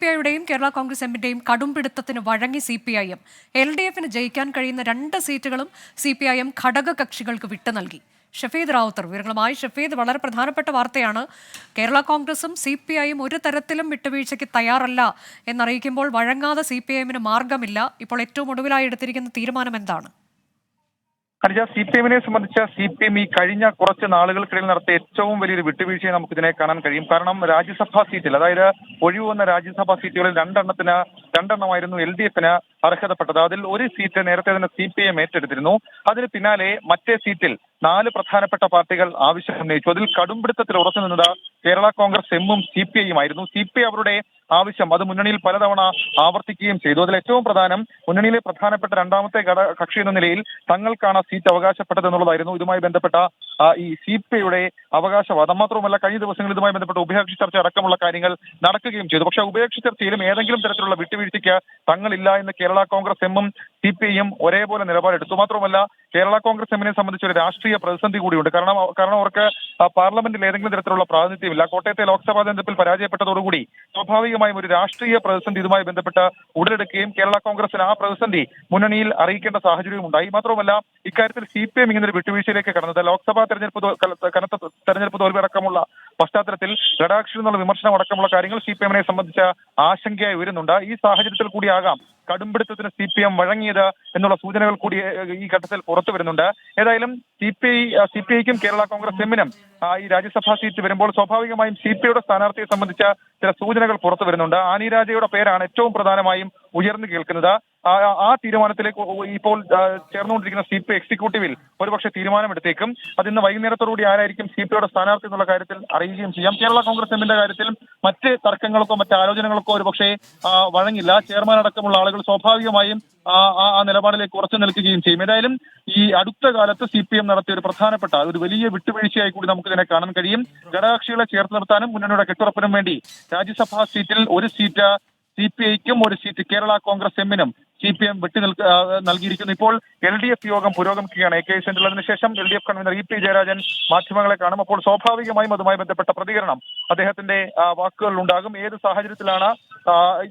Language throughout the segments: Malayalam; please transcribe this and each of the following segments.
പി ഐയുടെയും കേരള കോൺഗ്രസ് എമ്മിന്റെയും കടുംപിടുത്തത്തിന് വഴങ്ങി C P I M. L D എഫിന് ജയിക്കാൻ കഴിയുന്ന രണ്ട് സീറ്റുകളും സി പി ഐ എം ഘടക കക്ഷികൾക്ക് വിട്ടു നൽകി. ഷഫീദ് റാവുത്തർ വിവരങ്ങളുമായി. ഷഫീദ് വളരെ പ്രധാനപ്പെട്ട വാർത്തയാണ്. കേരള കോൺഗ്രസും സി പി ഐയും ഒരു തരത്തിലും വിട്ടുവീഴ്ചയ്ക്ക് തയ്യാറല്ല എന്നറിയിക്കുമ്പോൾ വഴങ്ങാതെ സി പി ഐ എമ്മിന് മാർഗമില്ല ഇപ്പോൾ ഏറ്റവും ഒടുവിലായി എടുത്തിരിക്കുന്ന തീരുമാനം എന്താണ്? അനുജ സി പി എമ്മിനെ സംബന്ധിച്ച സി പി എം ഈ കഴിഞ്ഞ കുറച്ച് നാളുകൾക്കിടയിൽ നടത്തിയ ഏറ്റവും വലിയൊരു വിട്ടുവീഴ്ചയെ നമുക്ക് ഇതിനെ കാണാൻ കഴിയും. കാരണം രാജ്യസഭാ സീറ്റിൽ അതായത് ഒഴിവ് വന്ന രാജ്യസഭാ സീറ്റുകളിൽ രണ്ടെണ്ണത്തിന് രണ്ടെണ്ണമായിരുന്നു എൽ ഡി എഫിന് അർഹതപ്പെട്ടത്. അതിൽ ഒരു സീറ്റ് നേരത്തെ തന്നെ സി പി എം ഏറ്റെടുത്തിരുന്നു. അതിന് പിന്നാലെ മറ്റേ സീറ്റിൽ നാല് പ്രധാനപ്പെട്ട പാർട്ടികൾ ആവശ്യം ഉന്നയിച്ചു. അതിൽ കടുംപിടുത്തത്തിൽ ഉറച്ചു നിന്നത് കേരള കോൺഗ്രസ് എമ്മും സി പി ഐയും ആയിരുന്നു സി പി ഐ അവരുടെ ആവശ്യം അത് മുന്നണിയിൽ പലതവണ ആവർത്തിക്കുകയും ചെയ്തു. അതിൽ ഏറ്റവും പ്രധാനം മുന്നണിയിലെ പ്രധാനപ്പെട്ട രണ്ടാമത്തെ ഘട കക്ഷി എന്ന നിലയിൽ തങ്ങൾക്കാണ് സീറ്റ് അവകാശപ്പെട്ടത് എന്നുള്ളതായിരുന്നു. ഇതുമായി ബന്ധപ്പെട്ട ഈ സി പി ഐയുടെ അവകാശവാദം. മാത്രവുമല്ല കഴിഞ്ഞ ദിവസങ്ങളിൽ ഇതുമായി ബന്ധപ്പെട്ട ഉഭയകക്ഷി ചർച്ച അടക്കമുള്ള കാര്യങ്ങൾ നടക്കുകയും ചെയ്തു. പക്ഷേ ഉഭയകക്ഷി ചർച്ചയിലും ഏതെങ്കിലും തരത്തിലുള്ള വിട്ടുവീഴ്ചയ്ക്ക് തങ്ങളില്ല എന്ന് കേരള കോൺഗ്രസ് എമ്മും സി പി ഐയും ഒരേപോലെ നിലപാടെടുത്തു. മാത്രമല്ല കേരള കോൺഗ്രസ് എമ്മിനെ സംബന്ധിച്ച് ഒരു രാഷ്ട്രീയ പ്രതിസന്ധി കൂടിയുണ്ട്. കാരണം കാരണം അവർക്ക് പാർലമെന്റിൽ ഏതെങ്കിലും തരത്തിലുള്ള പ്രാതിനിധ്യമില്ല. കോട്ടയത്തെ ലോക്സഭാ തെരഞ്ഞെടുപ്പിൽ പരാജയപ്പെട്ടതോടുകൂടി സ്വാഭാവികമായും ഒരു രാഷ്ട്രീയ പ്രതിസന്ധി ഇതുമായി ബന്ധപ്പെട്ട് ഉടലെടുക്കുകയും കേരള കോൺഗ്രസിന് ആ പ്രതിസന്ധി മുന്നണിയിൽ അറിയിക്കേണ്ട സാഹചര്യവും ഉണ്ടായി. മാത്രമല്ല ഇക്കാര്യത്തിൽ സി പി എം ഇങ്ങനെ വിട്ടുവീഴ്ചയിലേക്ക് കടന്നത് ലോക്സഭാ തെരഞ്ഞെടുപ്പ് കനത്ത തെരഞ്ഞെടുപ്പ് തോൽവിയടക്കമുള്ള പശ്ചാത്തലത്തിൽ ലഡാക്ഷിൽ നിന്നുള്ള വിമർശനം അടക്കമുള്ള കാര്യങ്ങൾ സി പി എമ്മിനെ സംബന്ധിച്ച ആശങ്കയായി ഉയരുന്നുണ്ട്. ഈ സാഹചര്യത്തിൽ കൂടിയാകാം കടുംപിടുത്തത്തിന് സി പി എം വഴങ്ങിയത് എന്നുള്ള സൂചനകൾ കൂടി ഈ ഘട്ടത്തിൽ പുറത്തു വരുന്നുണ്ട്. ഏതായാലും C P I C P ഐക്കും Kerala Congress എമ്മിനും ഈ രാജ്യസഭാ സീറ്റ് വരുമ്പോൾ സ്വാഭാവികമായും സി പി ഐയുടെ സ്ഥാനാർത്ഥിയെ സംബന്ധിച്ച ചില സൂചനകൾ പുറത്തു വരുന്നുണ്ട്. ആനി രാജയുടെ പേരാണ് ഏറ്റവും പ്രധാനമായും ഉയർന്നു കേൾക്കുന്നത്. ആ തീരുമാനത്തിലേക്ക് ഇപ്പോൾ ചേർന്നുകൊണ്ടിരിക്കുന്ന സി പി എക്സിക്യൂട്ടീവിൽ ഒരുപക്ഷെ തീരുമാനമെടുത്തേക്കും. അത് ഇന്ന് വൈകുന്നേരത്തോടുകൂടി ആരായിരിക്കും സി പി ഐയുടെ സ്ഥാനാർത്ഥി എന്നുള്ള കാര്യത്തിൽ അറിയുകയും ചെയ്യാം. കേരള കോൺഗ്രസ് എമ്മിന്റെ കാര്യത്തിൽ മറ്റ് തർക്കങ്ങൾക്കോ മറ്റ് ആലോചനകൾക്കോ ഒരുപക്ഷെ പക്ഷേ വഴങ്ങില്ല. ചെയർമാൻ അടക്കമുള്ള ആളുകൾ സ്വാഭാവികമായും ആ നിലപാടിലേക്ക് ഉറച്ചു നിൽക്കുകയും ചെയ്യും. ഏതായാലും ഈ അടുത്ത കാലത്ത് സി പി എം നടത്തിയ ഒരു പ്രധാനപ്പെട്ട ഒരു വലിയ വിട്ടുവീഴ്ചയായി കൂടി നമുക്ക് ഇതിനെ കാണാൻ കഴിയും. ഘടകകക്ഷികളെ ചേർത്ത് നിർത്താനും മുന്നണിയുടെ കെട്ടുറപ്പിനും വേണ്ടി രാജ്യസഭാ സീറ്റിൽ ഒരു സീറ്റ് സി പി ഐക്കും ഒരു സീറ്റ് കേരള കോൺഗ്രസ് എമ്മിനും സി പി എം വിട്ടു നൽകിയിരിക്കുന്നു. ഇപ്പോൾ എൽ ഡി എഫ് യോഗം പുരോഗമിക്കുകയാണ്. എ കെ സെന്ററിൽ അതിനുശേഷം L D F convener E P Jayarajan മാധ്യമങ്ങളെ കാണും. അപ്പോൾ സ്വാഭാവികമായും അതുമായി ബന്ധപ്പെട്ട പ്രതികരണം അദ്ദേഹത്തിന്റെ വാക്കുകൾ ഉണ്ടാകും. ഏത് സാഹചര്യത്തിലാണ്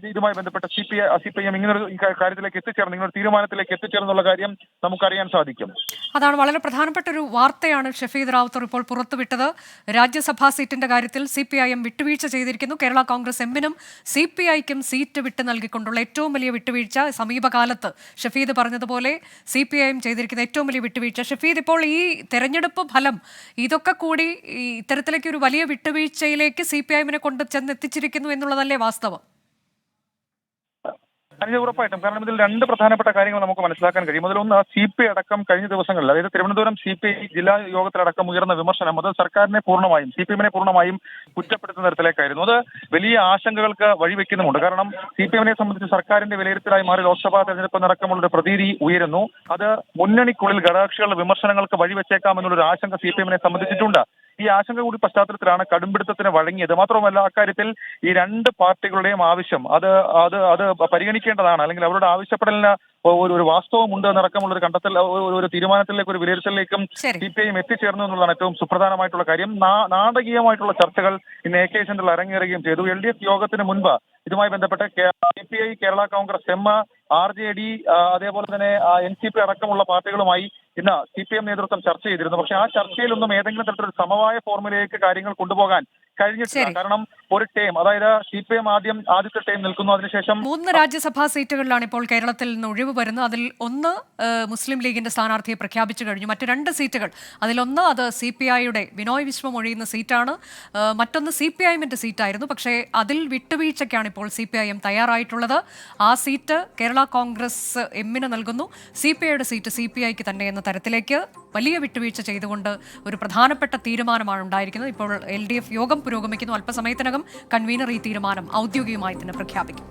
ഇതുമായി ബന്ധപ്പെട്ട C P C P M ഇങ്ങനൊരു കാര്യത്തിലേക്ക് എത്തിച്ചേർന്ന് ഇങ്ങനൊരു തീരുമാനത്തിലേക്ക് എത്തിച്ചേർന്നുള്ള കാര്യം നമുക്കറിയാൻ സാധിക്കും. അതാണ് വളരെ പ്രധാനപ്പെട്ട ഒരു വാർത്തയാണ് ഷഫീദ് റാവുത്തർ ഇപ്പോൾ പുറത്തുവിട്ടത്. രാജ്യസഭാ സീറ്റിന്റെ കാര്യത്തിൽ സി പി ഐ എം വിട്ടുവീഴ്ച ചെയ്തിരിക്കുന്നു. കേരള കോൺഗ്രസ് എമ്മിനും സി പി ഐക്കും സീറ്റ് വിട്ടു നൽകിക്കൊണ്ടുള്ള ഏറ്റവും വലിയ വിട്ടുവീഴ്ച സമീപകാലത്ത് ഷഫീദ് പറഞ്ഞതുപോലെ സി പി ഐ എം ചെയ്തിരിക്കുന്ന ഏറ്റവും വലിയ വിട്ടുവീഴ്ച. ഷഫീദ് ഇപ്പോൾ ഈ തെരഞ്ഞെടുപ്പ് ഫലം ഇതൊക്കെ കൂടി ഇത്തരത്തിലേക്ക് ഒരു വലിയ വിട്ടുവീഴ്ചയിലേക്ക് സി പി ഐ എമ്മിനെ കൊണ്ട് ചെന്നെത്തിച്ചിരിക്കുന്നു എന്നുള്ളതല്ലേ വാസ്തവം? അനുജ ഉറപ്പായിട്ടും. കാരണം ഇതിൽ രണ്ട് പ്രധാനപ്പെട്ട കാര്യങ്ങൾ നമുക്ക് മനസ്സിലാക്കാൻ കഴിയും. അതിലൊന്ന് സി പി അടക്കം കഴിഞ്ഞ ദിവസങ്ങളിൽ അതായത് തിരുവനന്തപുരം സി പി ഐ ജില്ലാ യോഗത്തിലടക്കം ഉയർന്ന വിമർശനം അത് സർക്കാരിനെ പൂർണമായും സി പി എമ്മിനെ പൂർണമായും കുറ്റപ്പെടുത്തുന്ന തരത്തിലേക്കായിരുന്നു. അത് വലിയ ആശങ്കകൾക്ക് വഴിവെക്കുന്നുമുണ്ട് കാരണം സി പി എമ്മിനെ സംബന്ധിച്ച് സർക്കാരിന്റെ വിലയിരുത്തലായി മാറി ലോക്സഭാ തെരഞ്ഞെടുപ്പ് നടക്കമുള്ള ഒരു പ്രതീതി ഉയരുന്നു. അത് മുന്നണിക്കുള്ളിൽ ഘടകകക്ഷികളുടെ വിമർശനങ്ങൾക്ക് വഴിവെച്ചേക്കാം എന്നുള്ളൊരു ആശങ്ക സി പി എമ്മിനെ സംബന്ധിച്ചിട്ടുണ്ട്. ഈ ആശങ്ക കൂടി പശ്ചാത്തലത്തിലാണ് കടുംപിടുത്തത്തിന് വഴങ്ങിയത്. മാത്രമല്ല അക്കാര്യത്തിൽ ഈ രണ്ട് പാർട്ടികളുടെയും ആവശ്യം അത് അത് അത് പരിഗണിക്കേണ്ടതാണ്. അല്ലെങ്കിൽ അവരുടെ ആവശ്യപ്പെടലിന് ഒരു ഒരു വാസ്തവമുണ്ട് എന്നടക്കമുള്ള ഒരു കണ്ടെത്തൽ ഒരു- തീരുമാനത്തിലേക്ക് ഒരു വിലയിരുത്തലിലേക്കും സി പി ഐയും എത്തിച്ചേർന്നു എന്നുള്ളതാണ് ഏറ്റവും സുപ്രധാനമായിട്ടുള്ള കാര്യം. നാടകീയമായിട്ടുള്ള ചർച്ചകൾ ഇന്ന് എ കെ സെന്ററിൽ അരങ്ങേറുകയും ചെയ്തു. എൽ ഡി എഫ് യോഗത്തിന് മുൻപ് ഇതുമായി ബന്ധപ്പെട്ട് C P I Kerala Congress M R J D അതേപോലെ തന്നെ എൻ സി പി അടക്കമുള്ള പാർട്ടികളുമായി ഇന്ന് സി പി എം നേതൃത്വം ചർച്ച ചെയ്തിരുന്നു. പക്ഷേ ആ ചർച്ചയിലൊന്നും ഏതെങ്കിലും തരത്തിലൊരു സമവായ ഫോർമുലയിലേക്ക് കാര്യങ്ങൾ കൊണ്ടുപോകാൻ കഴിഞ്ഞിട്ടില്ല. കാരണം ഒരു ടൈം അതായത് സി പി എം ആദ്യം ആദ്യത്തെ ടൈം നിൽക്കുന്നു. അതിനുശേഷം മൂന്ന് രാജ്യസഭാ സീറ്റുകളിലാണ് ഇപ്പോൾ കേരളത്തിൽ നിന്ന് ഒഴിവ് വരുന്നത്. അതിൽ ഒന്ന് മുസ്ലിം ലീഗിന്റെ സ്ഥാനാർത്ഥിയെ പ്രഖ്യാപിച്ചു കഴിഞ്ഞു. മറ്റു രണ്ട് സീറ്റുകൾ. അതിലൊന്ന് അത് സി പി ഐയുടെ ബിനോയ് വിശ്വം ഒഴിയുന്ന സീറ്റാണ്. മറ്റൊന്ന് സി പി ഐഎമ്മിന്റെ സീറ്റായിരുന്നു. പക്ഷേ അതിൽ വിട്ടുവീഴ്ചയ്ക്കാണ് ഇപ്പോൾ സി പി ഐ എം തയ്യാറായിട്ടുള്ളത്. ആ സീറ്റ് കേരള കോൺഗ്രസ് എമ്മിന് നൽകുന്നു. സി പി ഐയുടെ സീറ്റ് സി പി ഐക്ക് തന്നെ എന്ന തരത്തിലേക്ക് വലിയ വിട്ടുവീഴ്ച ചെയ്തുകൊണ്ട് ഒരു പ്രധാനപ്പെട്ട തീരുമാനമാണ് ഉണ്ടായിരിക്കുന്നത്. ഇപ്പോൾ എൽ ഡി എഫ് യോഗം പുരോഗമിക്കുന്നു. അല്പസമയത്തിനകം കൺവീനർ ഈ തീരുമാനം ഔദ്യോഗികമായി തന്നെ പ്രഖ്യാപിക്കും.